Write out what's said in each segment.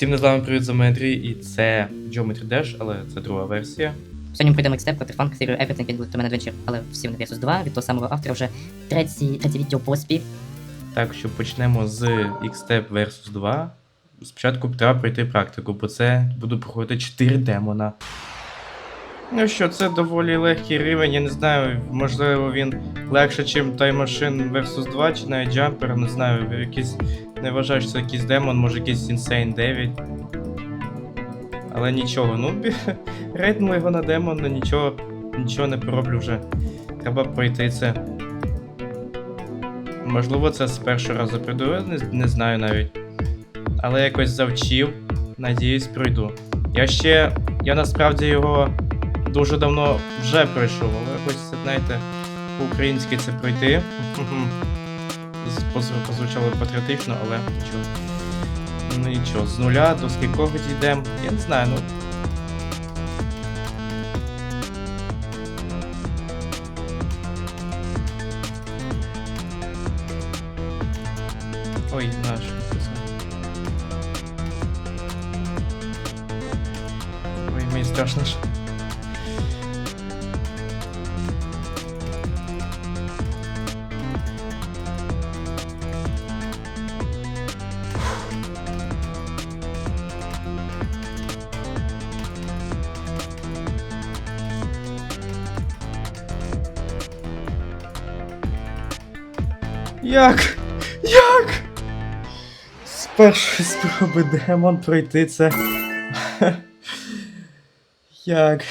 Всім з вами привіт з вами і це Geometry Dash, але це друга версія. Сьогодні ми прийдемо екстеп проти фанк серію Everything від Ultimate Adventure, але всі вони Versus 2 від того самого автора вже третій, третє відео поспіль. Так що почнемо з X-Step vs 2. Спочатку треба пройти практику, бо це буду проходити 4 демона. Ну що, це доволі легкий рівень, я не знаю, можливо він легше, ніж Time Machine vs 2 чи навіть Jumper, не знаю, якийсь. Не вважаю, що це якийсь демон, може якийсь Insane 9. Але нічого, ну рейтнули його на демон, нічого, нічого не пороблю вже. Треба пройти це. Можливо, це з першого разу пройду, не, не знаю навіть. Але якось завчив, надіюсь, пройду. Я ще. Я насправді його дуже давно вже пройшов, але хочеться, знаєте, по-українськи це пройти. Позвучало патріотично, але нічого. Ну нічого, з нуля до скількох дійдемо, я не знаю, ну. Ой, наш. Ой, мені страшно Як? Як? З першої спроби демон пройти це. Як?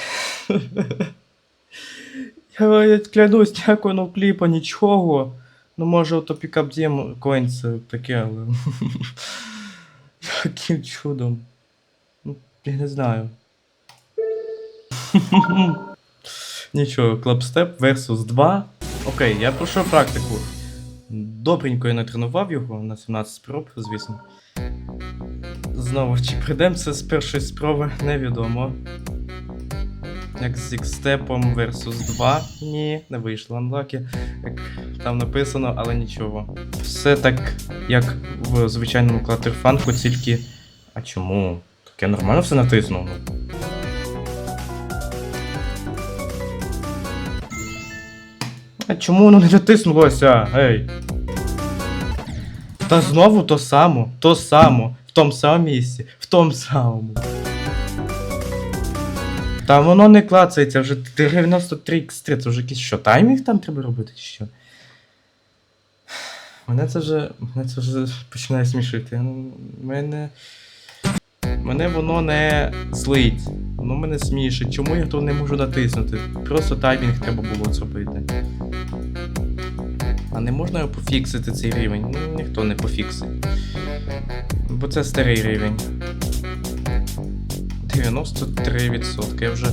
Я, я клянусь, ніякого ну, кліпа, нічого. Ну, може, ото пікап Дім коін це таке, але. Яким чудом. Ну, я не знаю. Нічого, клапстеп versus 2. Окей, я пройшов практику. Добренько я натренував його на 17 спроб, звісно. Знову чи прийдемо це з першої спроби, невідомо. Як з X-Step versus 2. Ні, не вийшло анлаки, як там написано, але нічого. Все так, як в звичайному клатерфанку, тільки. А чому? Так я нормально все натиснув. ну. А чому воно не натиснулося? Гей. Та знову то само, то само, в тому самому місці, в тому самому. Та воно не клацається вже 93 x 3 це вже якийсь що, таймінг там треба робити чи що? Мене це вже. Мене це вже починає смішити. Ну, Мене. Мене воно не злить. Воно мене смішить. Чому я то не можу натиснути? Просто таймінг треба було зробити. А не можна його пофіксити цей рівень? Ну, ніхто не пофіксить. Бо це старий рівень. 93%. Я вже.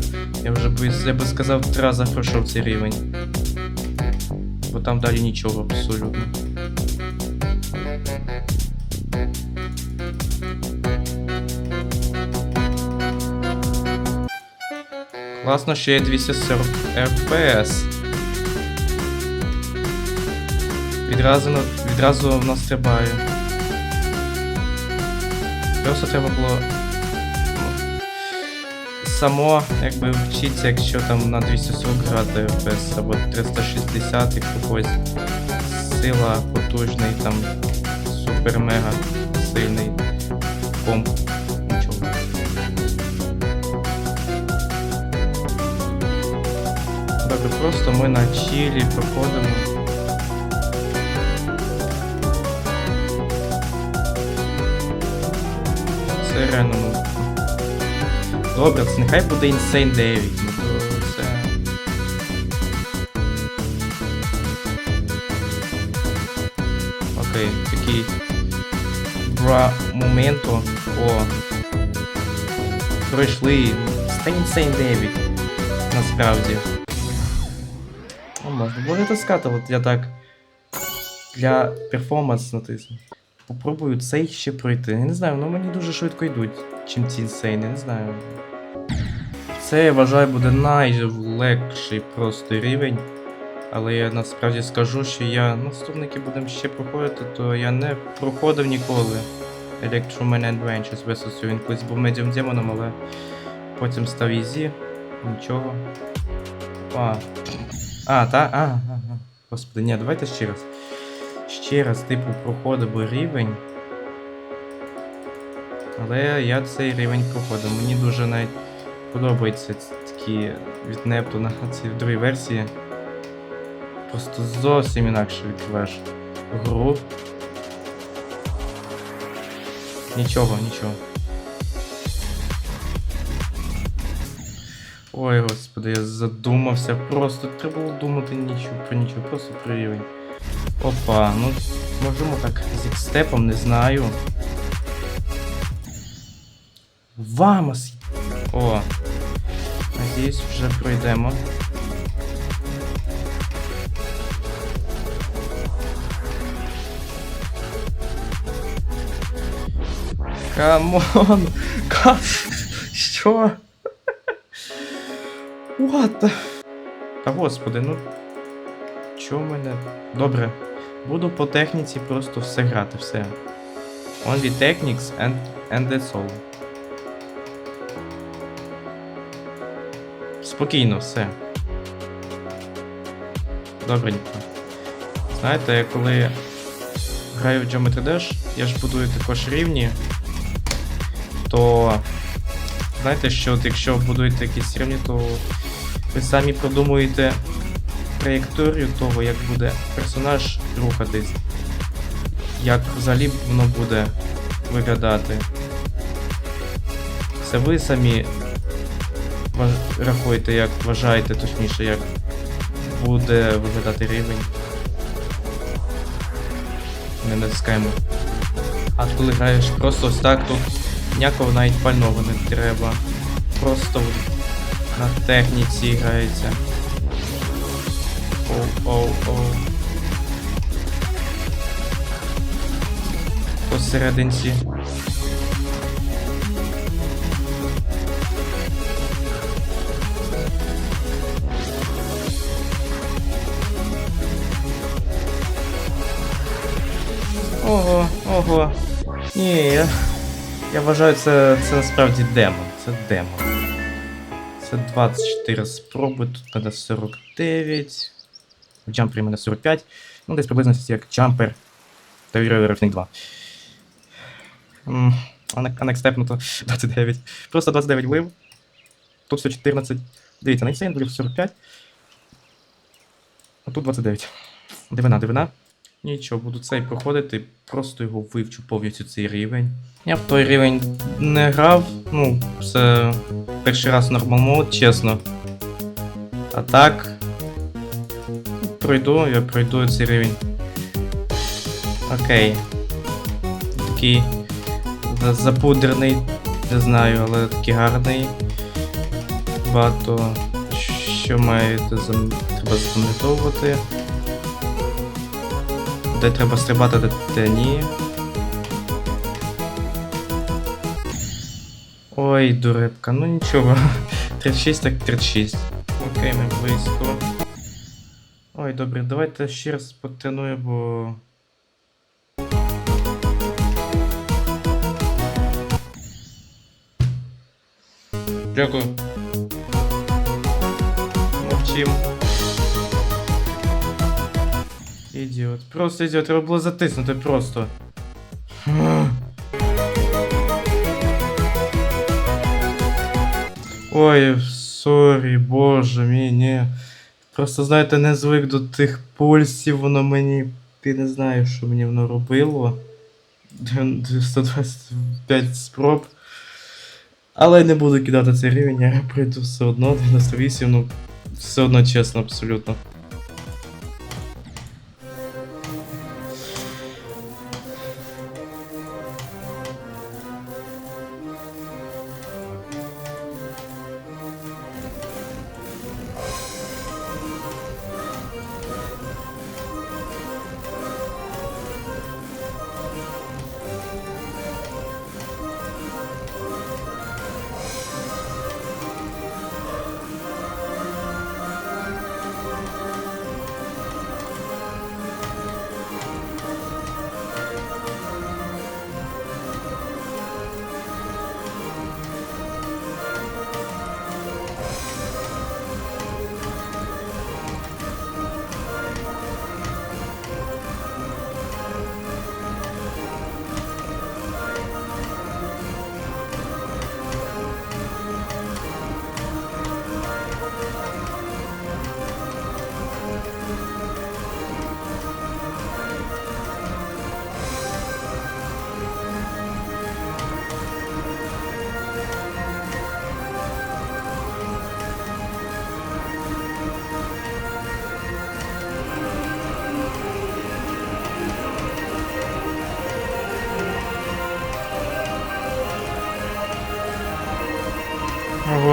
Я вже би, я би сказав, три рази пройшов цей рівень. Бо там далі нічого абсолютно. Класно, що є 240 FPS. Відразу, відразу в нас стрибає. Просто треба було. ну, Само якби вчитися, якщо там на 240 грати FPS або 360 і когось сила потужний, там супер-мега сильний комп. Просто ми на чилі проходимо. Це реально. ну, Добре, це нехай буде Insane 9. Ну це. Окей, такий. Бра моменту. О. Пройшли. Це Insane 9. Насправді. О, можна було не таскати, от я так. Для перформанс натисну. Попробую цей ще пройти. Не знаю, воно мені дуже швидко йдуть, чим ці інсейни, не знаю. Це я вважаю буде найлегший просто рівень. Але я насправді скажу, що я наступники будемо ще проходити, то я не проходив ніколи. Electroman Adventures vs. Він колись був медіум демоном, але потім став Ізі. Нічого. А. А, та? А, а, а. Господи, ні, давайте ще раз. Ще раз, типу, проходимо рівень. Але я цей рівень проходив. Мені дуже навіть подобаються такі від Нептуна ці в другій версії. Просто зовсім інакше відкриваєш гру. Нічого, нічого. Ой, господи, я задумався. Просто треба було думати нічого про нічого, просто про рівень. Опа, ну можемо так з ікстепом, не знаю. Вамос! О! Надіюсь, вже пройдемо. Камон! Ка... Що? What. Та господи, ну. Чо в мене? Добре. Буду по техніці просто все грати, все. Only techniques and, and that's all. Спокійно, все. Добренько. Знаєте, коли граю в Geometry Dash, я ж будую також рівні, то знаєте, що от якщо будуєте якісь рівні, то ви самі продумуєте траєкторію того, як буде персонаж рухатись, як взагалі воно буде виглядати. Це ви самі рахуєте, як вважаєте, точніше, як буде виглядати рівень. Не натискаємо. А коли граєш просто ось так, тут ніякого навіть пального не треба. Просто на техніці грається. Оу, оу, оу. Посерединці. Ого, ого. Ні, я, я вважаю, це, це насправді демо. Це демо. Це 24 спроби, тут мене 49. В джампері мене 45. Ну, десь приблизно як джампер та Hero Refning 2. М, А на, а на екстеп, ну то 29. Просто 29 влив. Тут все 14. Дивіться, на інсейн влив 45. А тут 29. Дивина, дивина. Нічого, буду цей проходити, просто його вивчу повністю цей рівень. Я в той рівень не грав, ну, це перший раз нормал мод, чесно. А так. Пройду, я пройду цей рівень. Окей. Такий запудрений, не знаю, але такий гарний. Багато що зам... треба запам'ятовувати. Де треба стрибати, де ні. Ой, дурепка, ну нічого. 36 так 36. Окей, ми близько. Ой, добре, давайте ще раз потреную, бо. Дякую. Мовчим. Ідіот. Просто ідіот, треба було затиснути просто. Ой, сорі, боже мій, ні. Просто, знаєте, не звик до тих пульсів, воно мені. Ти не знаєш, що мені воно робило. 125 спроб. Але не буду кидати цей рівень, я прийду все одно, 98, ну, все одно чесно, абсолютно.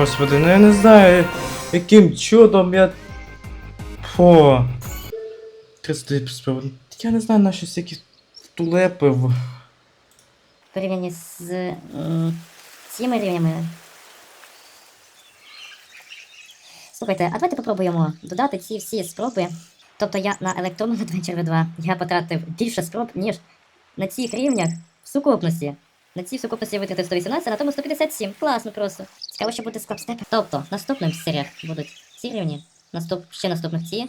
Господи, ну я не знаю, яким чудом я. Фу. 30 спроб. Я не знаю, на що всякі тулепи в. Порівнянні з цими рівнями. Слухайте, а давайте попробуємо додати ці всі спроби. Тобто я на електронному Adventure 2 я потратив більше спроб, ніж на цих рівнях в сукупності. На цій сукупності я витратив 118, а на тому 157. Класно просто. Цікаво, що буде з клапстепом. Тобто, в серіях будуть ці рівні, наступ, ще наступних ці,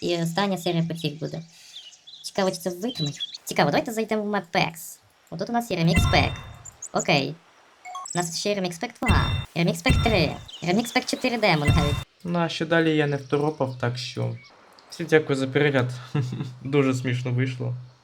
і остання серія по цих буде. Цікаво, чи це витримать. Цікаво, давайте зайдемо в Mappex. Отут у нас є Remix Pack. Окей. У нас ще є Remix Pack 2, Remix Pack 3, Remix Pack 4 Demon навіть. Ну, а ще далі я не второпав, так що. Всім дякую за перегляд. Дуже смішно вийшло.